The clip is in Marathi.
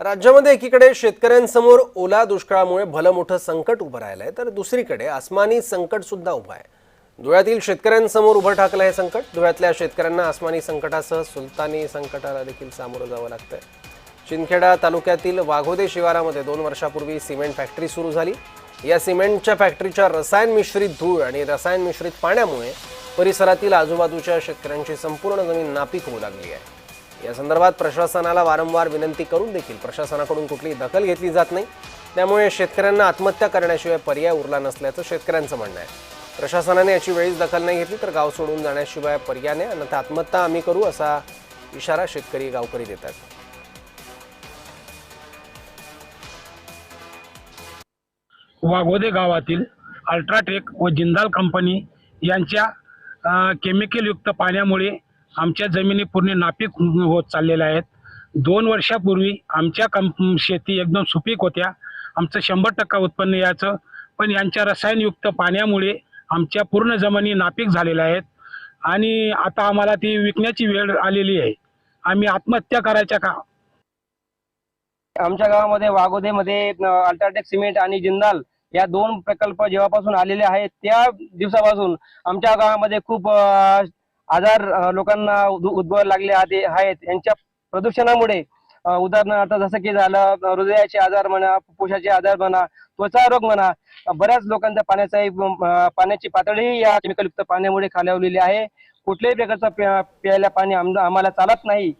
राज्यामध्ये एकीकडे शेतकऱ्यांसमोर ओला दुष्काळामुळे भलं मोठं संकट उभं राहिलंय तर दुसरीकडे आसमानी संकट सुद्धा उभं आहे. धुळ्यातील शेतकऱ्यांसमोर उभं टाकलं हे संकट धुळ्यातल्या शेतकऱ्यांना आसमानी संकटासह सुलतानी संकटाला देखील सामोरं जावं लागतंय. चिंदखेडा तालुक्यातील वाघोदे शिवारामध्ये दोन वर्षापूर्वी सिमेंट फॅक्टरी सुरू झाली. या सिमेंटच्या फॅक्टरीच्या रसायन मिश्रित धूळ आणि रसायन मिश्रित पाण्यामुळे परिसरातील आजूबाजूच्या शेतकऱ्यांची संपूर्ण जमीन नापीक होऊ लागली आहे. या संदर्भात प्रशासनाला वारंवार विनंती करून देखील प्रशासनाकडून कुठलीही दखल घेतली जात नाही. त्यामुळे शेतकऱ्यांना आत्महत्या करण्याशिवाय पर्याय उरला नसल्याचं शेतकऱ्यांचं म्हणणं आहे. प्रशासनाने याची वेळीच दखल नाही घेतली तर गाव सोडून जाण्याशिवाय पर्याय नाही अन्यथा आत्महत्या आम्ही करू असा इशारा शेतकरी गावकरी देतात वाघोदे गावातील अल्ट्राटेक व जिंदाल कंपनी यांच्या केमिकलयुक्त पाण्यामुळे आमच्या जमिनी पूर्ण नापीक होत चाललेल्या आहेत. दोन वर्षापूर्वी आमच्या कंप शेती एकदम सुपीक होत्या. आमचं शंभर टक्का उत्पन्न यायचं. पण यांच्या रसायनयुक्त पाण्यामुळे आमच्या पूर्ण जमिनी नापीक झालेल्या आहेत. आणि आता आम्हाला ती विकण्याची वेळ आलेली आहे. आम्ही आत्महत्या करायच्या का? आमच्या गावामध्ये वाघोदेमध्ये अल्ट्राटेक सिमेंट आणि जिंदाल या दोन प्रकल्प जेव्हापासून आलेले आहेत त्या दिवसापासून आमच्या गावामध्ये खूप आजार लोकांना उद्भव उद्भवायला लागले आधी आहेत. यांच्या प्रदूषणामुळे उदाहरणार्थ जसं की झालं हृदयाचे आजार म्हणा फुफ्फुसाचे आजार म्हणा त्वचा रोग म्हणा बऱ्याच लोकांच्या पाण्याचा पाण्याची पातळी या केमिकलयुक्त पाण्यामुळे खालावलेली आहे. कुठल्याही प्रकारचं प्या- प्यायला पाणी आम्हाला चालत नाही.